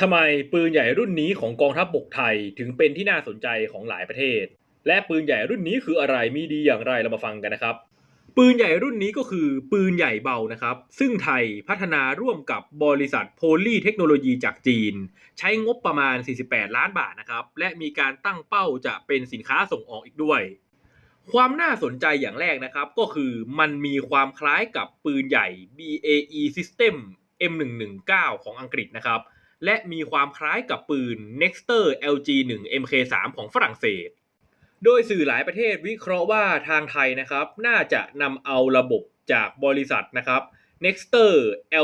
ทำไมปืนใหญ่รุ่นนี้ของกองทัพบกไทยถึงเป็นที่น่าสนใจของหลายประเทศ และปืนใหญ่รุ่นนี้คืออะไรมีดีอย่างไรเรามาฟังกันนะครับ ปืนใหญ่รุ่นนี้ก็คือปืนใหญ่เบานะครับ ซึ่งไทยพัฒนาร่วมกับบริษัทโพลีเทคโนโลยีจากจีน ใช้งบประมาณ 48 ล้านบาทนะครับ และมีการตั้งเป้าจะเป็นสินค้าส่งออกอีกด้วย ความน่าสนใจอย่างแรกนะครับ ก็คือมันมีความคล้ายกับปืนใหญ่ BAE System M119 ของอังกฤษนะครับ และมีความคล้ายกับปืน Nexter LG1 MK3 ของฝรั่งเศส โดยสื่อหลายประเทศวิเคราะห์ว่าทางไทยนะครับ น่าจะนำเอาระบบจากบริษัทนะครับ Nexter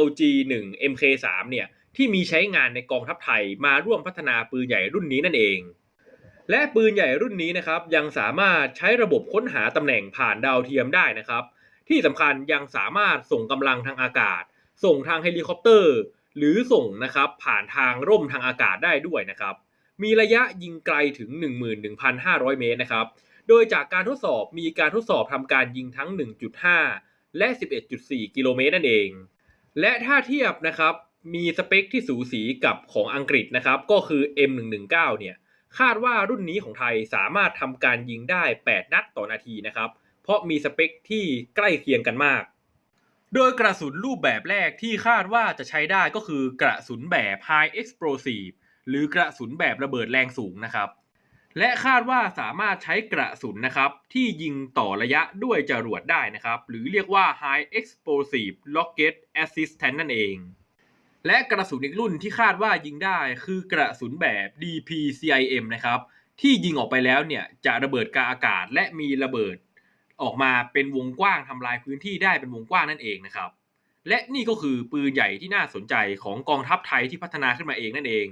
LG1 MK3 เนี่ยที่มีใช้งานในกองทัพไทยมาร่วมพัฒนาปืนใหญ่รุ่นนี้นั่นเอง และปืนใหญ่รุ่นนี้นะครับยังสามารถใช้ระบบค้นหาตำแหน่งผ่านดาวเทียมได้นะครับ ที่สำคัญยังสามารถส่งกำลังทางอากาศ ส่งทางเฮลิคอปเตอร์ หรือส่งนะครับผ่านทางร่มทางอากาศได้ด้วยนะครับ มีระยะยิงไกลถึง 11,500 เมตรนะครับ โดยจากการทดสอบมีการทดสอบทำการยิงทั้ง 1.5 และ 11.4 กิโลเมตรนั่นเอง และถ้าเทียบนะครับมีสเปคที่สูสีกับของอังกฤษนะครับ ก็คือ M119 เนี่ยคาดว่ารุ่นนี้ของไทยสามารถทำการยิงได้ 8 นัดต่อนาทีนะครับ เพราะมีสเปคที่ใกล้เคียงกันมาก โดยกระสุนรูปแบบแรกที่คาดว่าจะใช้ได้ก็คือกระสุนแบบ High Explosive หรือกระสุนแบบระเบิดแรงสูงนะครับ และคาดว่าสามารถใช้กระสุนนะครับ ที่ยิงต่อระยะด้วยจรวดได้นะครับ หรือเรียกว่า High Explosive Rocket Assistant นั่นเอง และกระสุนอีกรุ่นที่คาดว่ายิงได้คือกระสุนแบบ DPCIM นะครับ ที่ยิงออกไปแล้วเนี่ยจะระเบิดกลางอากาศและมีระเบิด ออกมาเป็นวงกว้างทำลายพื้นที่ได้เป็นวงกว้างนั่นเองนะครับ และนี่ก็คือปืนใหญ่ที่น่าสนใจของกองทัพไทยที่พัฒนาขึ้นมาเองนั่นเอง